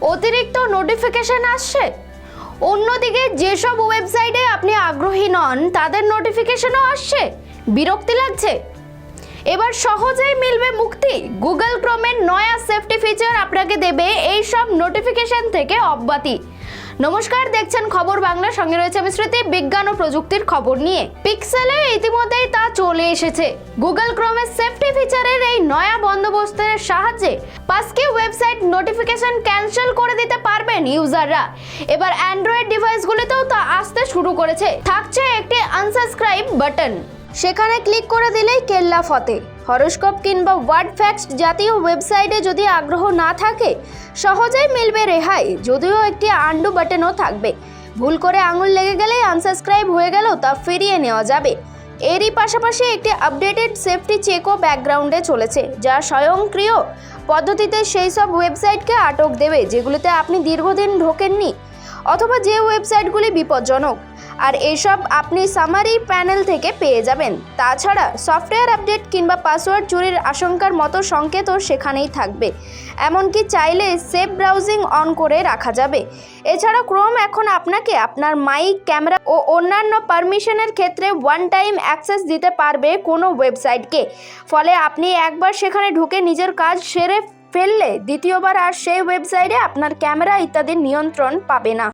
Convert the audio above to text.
অতিরিক্ত নোটিফিকেশন আসছে? অন্যদিকে যেসব ওয়েবসাইটে আপনি আগ্রহী নন, তাদের নোটিফিকেশনও আসছে। বিরক্তি লাগছে। এবার সহজেই মিলবে মুক্তি। গুগল ক্রোমের নয়া সেফটি ফিচার আপনাকে দেবে এই সব নোটিফিকেশন থেকে অব্যাতি নমস্কার, দেখছেন খবর বাংলা। সঙ্গে রয়েছে আমি স্মৃতি। বিজ্ঞান ও প্রযুক্তির খবর নিয়ে। পিক্সেলে ইতিমধ্যেই তা চলে এসেছে। গুগল ক্রোমের সেফটি ফিচারের এই নয়া বন্দোবস্তের সাহায্যে পাসকি ওয়েবসাইট নোটিফিকেশন ক্যান্সেল করে দিতে পারবেন ইউজাররা এবার অ্যান্ড্রয়েড ডিভাইসগুলিতেও তা আসতে শুরু করেছে। থাকছে একটি আনসাবস্ক্রাইব বাটন সেখানে ক্লিক করে দিলেই কেল্লা ফতে। হরস্কোপ কিংবা ওয়ার্ড ফ্যাক্স জাতীয় ওয়েবসাইটে যদি আগ্রহ না থাকে, সহজেই মিলবে রেহাই, যদিও একটি আন্ডু বাটনও থাকবে। ভুল করে আঙুল লেগে গেলেই আনসাবস্ক্রাইব হয়ে গেলেও তা ফিরিয়ে নেওয়া যাবে। এরই পাশাপাশি একটি আপডেটেড সেফটি চেকও ব্যাকগ্রাউন্ডে চলেছে, যা স্বয়ংক্রিয় পদ্ধতিতে সেই সব ওয়েবসাইটকে আটক দেবে, যেগুলিতে আপনি দীর্ঘদিন ঢোকেননি। অথবা যে ওয়েবসাইটগুলি বিপজ্জনক। আর এসব আপনি সামারি প্যানেল থেকে পেয়ে যাবেন। তাছাড়া সফটওয়্যার আপডেট কিংবা পাসওয়ার্ড চুরির আশঙ্কার মতো সংকেতও সেখানেই থাকবে। এমনকি চাইলে সেফ ব্রাউজিং অন করে রাখা যাবে। এছাড়া ক্রোম এখন আপনাকে আপনার মাইক ক্যামেরা ও অন্যান্য পারমিশনের ক্ষেত্রে ওয়ান টাইম অ্যাক্সেস দিতে পারবে কোনো ওয়েবসাইটকে। ফলে আপনি একবার সেখানে ঢুকে নিজের কাজ সেরে ফেললে দ্বিতীয়বার আর সেই ওয়েবসাইটে আপনার ক্যামেরা ইত্যাদির নিয়ন্ত্রণ পাবে না।